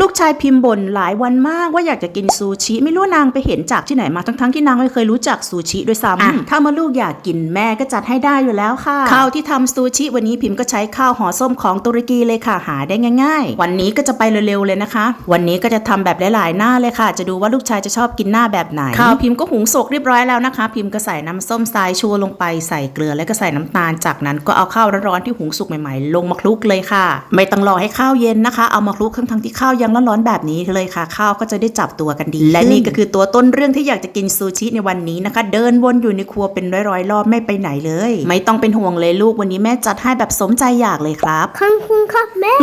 ลูกชายพิมพ์บ่นหลายวันมากว่าอยากจะกินซูชิ ไม่รู้นางไปเห็นจากที่ไหนมาทั้งๆที่นางไม่เคยรู้จักซูชิด้วยซ้ำอะถ้าเมื่อลูกอยากกินแม่ก็จัดให้ได้อยู่แล้วค่ะ ข้าวที่ทำซูชิวันนี้พิมพ์ก็ใช้ข้าวห่อส้มของตุรกีเลยค่ะหาได้ง่าย ๆ วันนี้ก็จะไปเร็วๆเลยนะคะ วันนี้ก็จะทำแบบหลายๆหน้าเลยค่ะ จะดูว่าลูกชายจะชอบกินหน้าแบบไหนข้าวพิมพ์ก็หุงสุกเรียบร้อยแล้วนะคะ พิมพ์ก็ใส่น้ำส้มสายชูลงไปใส่เกลือแล้วก็ใส่น้ำตาลจากนั้นก็เอาข้าวร้อนๆที่หุงสุกใหม่ๆ ลงมาคลุกเลยค่ะ ไม่ต้องรอให้ข้าวเย็นนะคะ เอามาคลุกทั้งๆที่ข้าวยังร้อนๆแบบนี้เลยค่ะ ข้าวก็จะได้จับตัวกันดี และนี่ก็คือตัวต้นเรื่องที่อยากจะกินซูชิในวันนี้นะคะ เดินวนอยู่ในครัวเป็นร้อยๆรอบไม่ไปไหนเลย ไม่ต้องเป็นห่วงเลยลูกวันนี้แม่จัดให้แบบสมใจอยากเลยครับขอบคุณครับแม่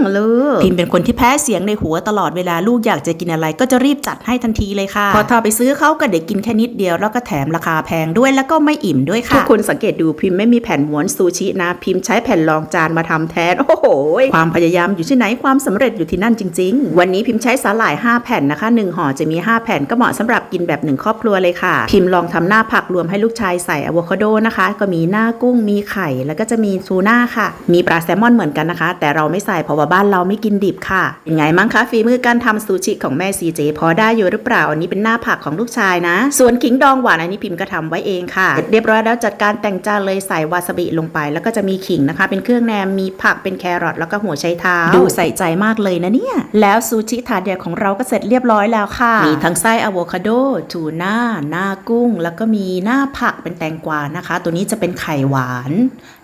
อืมลูกพิมเป็นคนที่แพ้เสียงในหัวตลอดเวลาลูกอยากจะกินอะไร ก็จะรีบจัดให้ทันทีเลยค่ะ พอถ้าไปซื้อเขาก็เด็กกินแค่นิดเดียวแล้วก็แถมราคาแพงด้วยแล้วก็ไม่อิ่มด้วยค่ะทุกคนสังเกตดูพิมไม่มีแผ่นม้วนซูชินะ พิมใช้แผ่นรองจานมาทำแทนโอ้โหความพยายามอยู่ที่ไหนความสำเร็จอยู่ที่นั่นจริง ๆ วันนี้พิมใช้สาหร่าย 5 แผ่นนะคะหนึ่งห่อจะมี 5 แผ่นก็เหมาะสำหรับกินแบบหนึ่งครอบครัวเลยค่ะ พิมลองทำหน้าผักรวมให้ลูกชายใส่อะโวคาโดนะคะ ก็มีหน้ากุ้งมีไข่ แล้วก็จะมีทูน่าค่ะ มีปลาแซลมอนเหมือนกันนะคะ แต่เราไม่ใส่เพราะว่าบ้านเราไม่กินดิบค่ะเป็นไงมั้งคะฝีมือการทำซูชิของแม่ซีเจพอได้อยู่หรือเปล่า อันนี้เป็นหน้าผักของลูกชายนะ ส่วนขิงดองหวานอันนี้พิมก็ทำไว้เองค่ะเสร็จเรียบร้อยแล้วจัดการแต่งจานเลยใส่วาซาบิลงไป แล้วก็จะมีขิงนะคะ เป็นเครื่องแนมมีผักเป็นแครอทแล้วก็หัวไชเท้าดูใส่ใจมากเลยนะเนี่ย แล้วซูชิถาดใหญ่ของเราก็เสร็จเรียบร้อยแล้วค่ะมีทั้งไส้อะโวคาโดทูน่าหน้ากุ้ง แล้วก็มีหน้าผักเป็นแตงกวานะคะ ตัวนี้จะเป็นไข่หวาน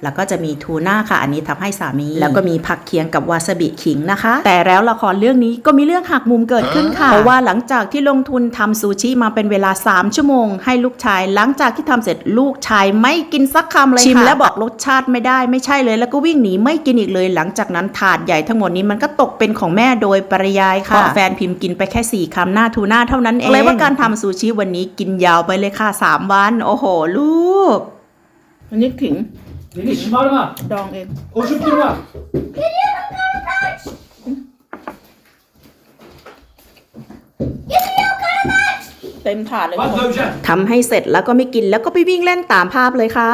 แล้วก็จะมีทูน่าค่ะ อันนี้ทำให้สามี แล้วก็มีผักเคียงกับวาซาบิขิงนะคะ แต่แล้วละครเรื่องนี้ก็มีเรื่องหักมุมเกิดขึ้นค่ะ เพราะว่าหลังจากที่ลงทุนทำซูชิมาเป็นเวลา 3 ชั่วโมง ให้ลูกชาย หลังจากที่ทำเสร็จลูกชายไม่กินสักคำเลยค่ะชิมแล้วบอกรสชาติไม่ได้ไม่ใช่เลย แล้วก็วิ่งหนีไม่กินอีกเลย หลังจากนั้นถาดใหญ่ทั้งหมดนี้มันก็ตกเป็นของแม่โดยปริยายค่ะเพราะแฟนพิมพ์กินไปแค่ 4คำหน้าทูน่าเท่านั้นเองเลยว่าการทำซูชิวันนี้กินยาวไปเลยค่ะ 3 วัน โอ้โห ลูกอันนี้ขิง Deniz şımarma. ดองเอง Koşup durma. เต็มถาดเลย Bak döveceğim. ทำให้เสร็จแล้วก็ไม่กินแล้วก็ไปวิ่งเล่นตามภาพเลยค่ะ